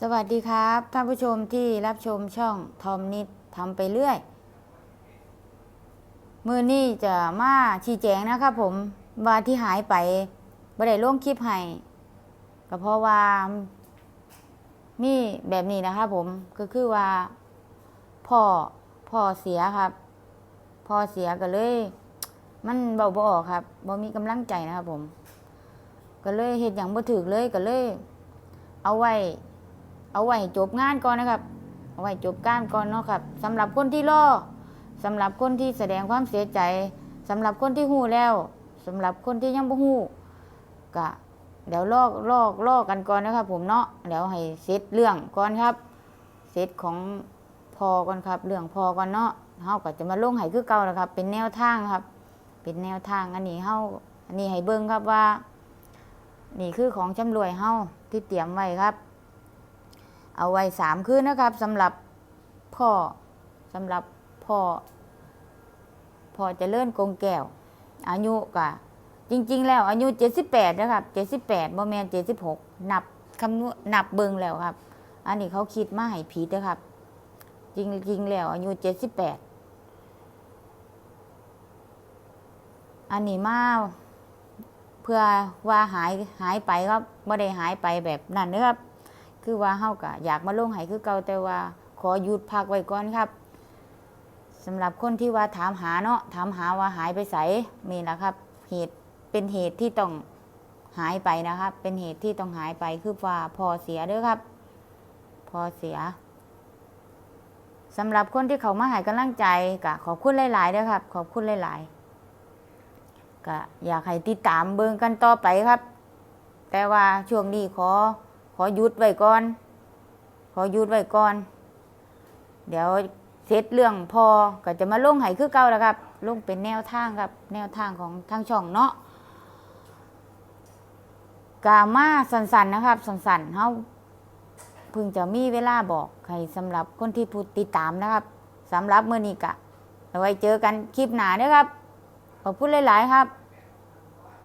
สวัสดีครับท่านผู้ชมที่รับชมช่องทอมนิดทำไปเรื่อย มือนี้จะมาชี้แจงนะครับผมว่าที่หายไปบ่ได้ลงคลิปให้ก็เพราะว่ามีแบบนี้นะครับผมก็คือว่าพ่อพ่อเสียครับพ่อเสียก็เลย มันเบาบ่ออกครับบ่มีกำลังใจนะครับผม ก็เลยเฮ็ดอย่างบ่ถึกเลยก็เลย เอาไว้ เอาไว้จบงานก่อนนะครับ เอาไว้จบการก่อนเนาะครับสำหรับคนที่รอสำหรับคนที่แสดงความเสียใจสำหรับคนที่หู้แล้วสำหรับคนที่ยังบ่หู้ก็เดี๋ยวลอกลอกลอกกันก่อนนะครับ ผมเนาะเดี๋ยวให้เสร็จเรื่องก่อนครับเสร็จของพอก่อนครับ เรื่องพอก่อนเนาะเฮาก็จะมาลงให้คือเก่าแล้วครับ เป็นแนวทางครับ เป็นแนวทางอันนี้เฮาอันนี้ให้เบิ่งครับว่า นี่คือของจำรวยเฮาที่เตรียมไว้ครับ เอาไว้สามคืนนะครับสำหรับพ่อสำหรับพ่อพ่อจะเลื่อนกงแก้ว อายุกะจริง ๆ แล้วอายุ78นะครับ78บ่แม่น76นับคำนวณนับเบิงแล้วครับ อันนี้เขาคิดมาให้ผิดนะครับ จริง ๆ แล้วอายุ78อันนี้มาเพื่อว่าหายหายไปครับไม่ได้หายไปแบบนั้นนะครับ คือว่าเฮากะอยากมาลงให้คือเก่าแต่ว่าขอหยุดพักไว้ก่อนครับสำหรับคนที่ว่าถามหาเนาะถามหาว่าหายไปไสมีนะครับ เหตุเป็นเหตุที่ต้องหายไปนะครับ เป็นเหตุที่ต้องหายไปคือว่าพอเสียเด้อครับ พอเสียสำหรับคนที่เขามาให้กำลังใจกะขอบคุณหลายๆเด้อครับ ขอบคุณหลายๆก็อยากให้ติดตามเบิ่งกันต่อไปครับ แต่ว่าช่วงนี้ขอ ขอหยุดไว้ก่อน ขอหยุดไว้ก่อน เดี๋ยวเสร็จเรื่องพอก็จะมาลงให้คือเก่าแล้วครับลงเป็นแนวทางครับ แนวทางของทางช่องเนาะกามาสันๆนนะครับ สันๆเฮาเพิ่งจะมีเวลาบอกให้สำหรับคนที่ผู้ติดตามนะครับสำหรับเมื้อนี้กะเอาไว้เจอกันคลิปหน้าเด้อครับขอบคุณหลาย ๆ ครับ